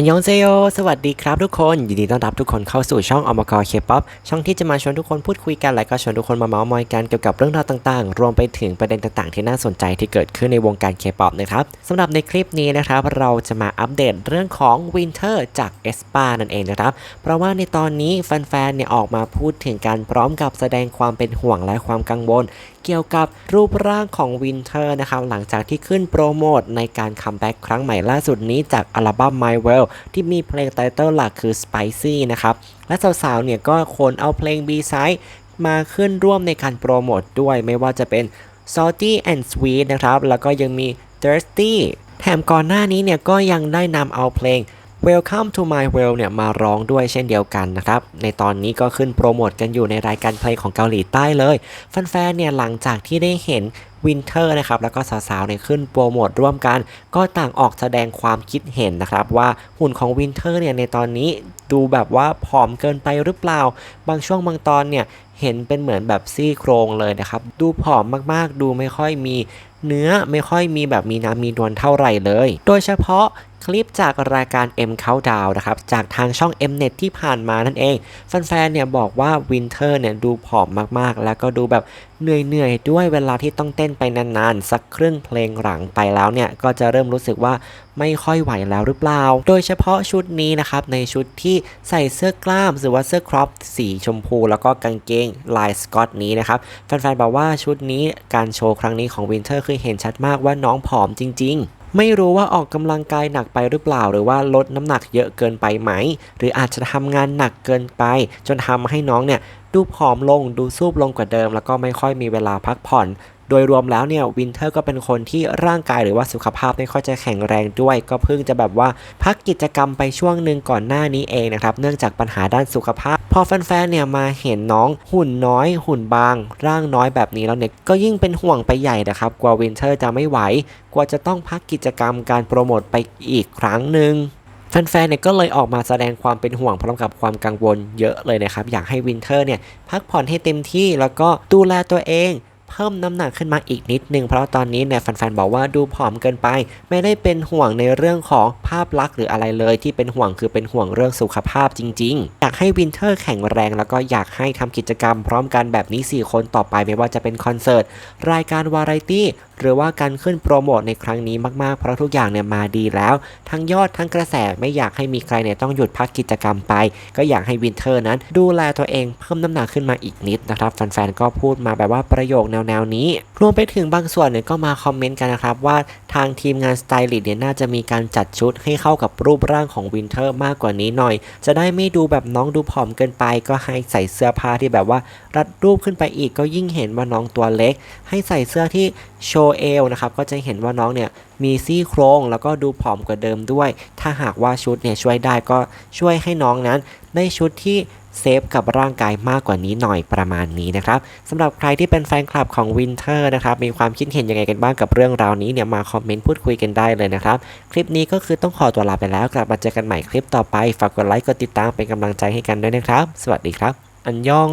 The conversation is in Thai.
ฮันยองเซโยสวัสดีครับทุกคน ยินดีต้อนรับทุกคนเข้าสู่ช่องอมกเคป๊อปช่องที่จะมาชวนทุกคนพูดคุยกัน และก็ชวนทุกคนมาเมาส์มอยกันเกี่ยวกับเรื่องราวต่างๆ รวมไปถึงประเด็นต่างๆ ที่น่าสนใจที่เกิดขึ้นในวงการเคป๊อปนะครับสำหรับในคลิปนี้นะครับ เราจะมาอัปเดตเรื่องของวินเทอร์จากเอสปานั่นเองนะครับ เพราะว่าในตอนนี้แฟนๆ เนี่ยออกมาพูดถึงการพร้อมกับแสดงความเป็นห่วงและความกังวลเกี่ยวกับรูปร่างของวินเทอร์นะครับหลังจากที่ขึ้นโปรโมทในการคัมแบ็กครั้งใหม่ล่าสุดนี้จากอัลบั้ม My Well ที่มีเพลงไตเติลหลักคือ Spicy นะครับ และสาวๆ เนี่ยก็คนเอาเพลง B-side มาขึ้นร่วมในการโปรโมทด้วยไม่ว่าจะเป็น Salty and Sweet นะครับ แล้วก็ยังมี Thirsty แถมก่อนหน้านี้เนี่ยก็ยังได้นำเอาเพลง Welcome to my world เนี่ยมาร้องด้วยเช่นเดียวกันนะครับ ในตอนนี้ก็ขึ้นโปรโมทกันอยู่ในรายการเพลงของเกาหลีใต้เลย แฟนๆเนี่ยหลังจากที่ได้เห็น วินเทอร์นะครับแล้วก็สาวๆเนี่ยขึ้นโปรโมทร่วมกัน ก็ต่างออกแสดงความคิดเห็นนะครับ ว่าหุ่นของวินเทอร์เนี่ยในตอนนี้ดูแบบว่าผอมเกินไปหรือเปล่า บางช่วงบางตอนเนี่ยเห็นเป็นเหมือนแบบซี่โครงเลยนะครับ ดูผอมมากๆ ดูไม่ค่อยมีเนื้อไม่ค่อยมีแบบมีน้ำมีนวลเท่าไหร่เลย โดยเฉพาะคลิปจากรายการ M Countdown นะครับ จากทางช่อง Mnet ที่ผ่านมานั่นเอง แฟนๆ เนี่ยบอกว่าวินเทอร์เนี่ยดูผอมมากๆ แล้วก็ดูแบบเหนื่อยๆ ด้วยเวลาที่ต้องเต้นไปนานๆ สักครึ่งเพลงหลังไปแล้วเนี่ย ก็จะเริ่มรู้สึกว่าไม่ค่อยไหวแล้วหรือเปล่า โดยเฉพาะชุดนี้นะครับ ในชุดที่ใส่เสื้อกล้ามหรือว่าเสื้อครอปสีชมพู แล้วก็กางเกงลายสกอตนี้นะครับ แฟนๆบอกว่าชุดนี้การโชว์ครั้งนี้ของวินเทอร์คือเห็นชัดมากว่าน้องผอมจริง ๆไม่รู้ว่าออกกำลังกายหนักไปหรือเปล่า หรือว่าลดน้ำหนักเยอะเกินไปไหม หรืออาจจะทำงานหนักเกินไป จนทำให้น้องเนี่ยดูผอมลงดูซูบลงกว่าเดิม แล้วก็ไม่ค่อยมีเวลาพักผ่อน โดยรวมแล้วเนี่ยวินเทอร์ก็เป็นคนที่ร่างกายหรือว่าสุขภาพไม่ค่อยจะแข็งแรงด้วย ก็เพิ่งจะแบบว่าพักกิจกรรมไปช่วงหนึ่งก่อนหน้านี้เองนะครับเนื่องจากปัญหาด้านสุขภาพ พอแฟนๆเนี่ยมาเห็นน้องหุ่นน้อย หุ่นบาง ร่างน้อยแบบนี้แล้วเนี่ยก็ยิ่งเป็นห่วงไปใหญ่นะครับกว่าวินเทอร์จะไม่ไหวกว่าจะต้องพักกิจกรรมการโปรโมทไปอีกครั้งหนึ่งแฟนๆ เนี่ยก็เลยออกมาแสดงความเป็นห่วงพร้อมกับความกังวลเยอะเลยนะครับ อยากให้วินเทอร์เนี่ยพักผ่อนให้เต็มที่แล้วก็ดูแลตัวเอง เพิ่มน้ำหนักขึ้นมาอีกนิดนึงเพราะตอนนี้เนี่ยแฟนๆบอกว่าดูผอมเกินไป ไม่ได้เป็นห่วงในเรื่องของภาพลักษณ์หรืออะไรเลย ที่เป็นห่วงคือเป็นห่วงเรื่องสุขภาพจริงๆ อยากให้วินเทอร์แข็งแรงแล้วก็อยากให้ทำกิจกรรมพร้อมกันแบบนี้ 4 คนต่อไปไม่ว่าจะเป็นคอนเสิร์ต รายการวาไรตี้หรือว่าการขึ้นโปรโมทในครั้งนี้มากๆ เพราะทุกอย่างเนี่ยมาดีแล้ว ทั้งยอดทั้งกระแสไม่อยากให้มีใครเนี่ยต้องหยุดพักกิจกรรมไป ก็อยากให้วินเทอร์นั้น ดูแลตัวเองเพิ่มน้ำหนักขึ้นมาอีกนิดนะครับแฟนๆก็พูดมาแบบว่าประโยคแนวๆนี้ รวมไปถึงบางส่วนเนี่ยก็มาคอมเมนต์กันนะครับ ว่าทางทีมงานสไตลิสต์เนี่ยน่าจะมีการจัดชุดให้เข้ากับรูปร่างของวินเทอร์มากกว่านี้หน่อย จะได้ไม่ดูแบบน้องดูผอมเกินไป ก็ให้ใส่เสื้อผ้าที่แบบว่ารัดรูปขึ้นไปอีกก็ยิ่งเห็นว่าน้องตัวเล็ก ให้ใส่เสื้อที่โชว์เอวนะครับก็จะเห็นว่าน้องเนี่ย มีซี่โครงแล้วก็ดูผอมกว่าเดิมด้วย ถ้าหากว่าชุดเนี่ยช่วยได้ก็ช่วยให้น้องนั้นได้ชุดที่เซฟกับร่างกายมากกว่านี้หน่อยประมาณนี้นะครับสำหรับใครที่เป็นแฟนคลับของวินเทอร์นะครับ มีความคิดเห็นยังไงกันบ้างกับเรื่องราวนี้เนี่ยมาคอมเมนต์พูดคุยกันได้เลยนะครับ คลิปนี้ก็คือต้องขอตัวลาไปแล้ว กลับมาเจอกันใหม่คลิปต่อไป ฝากกดไลค์กดติดตามเป็นกำลังใจให้กันด้วยนะครับ สวัสดีครับ อันยอง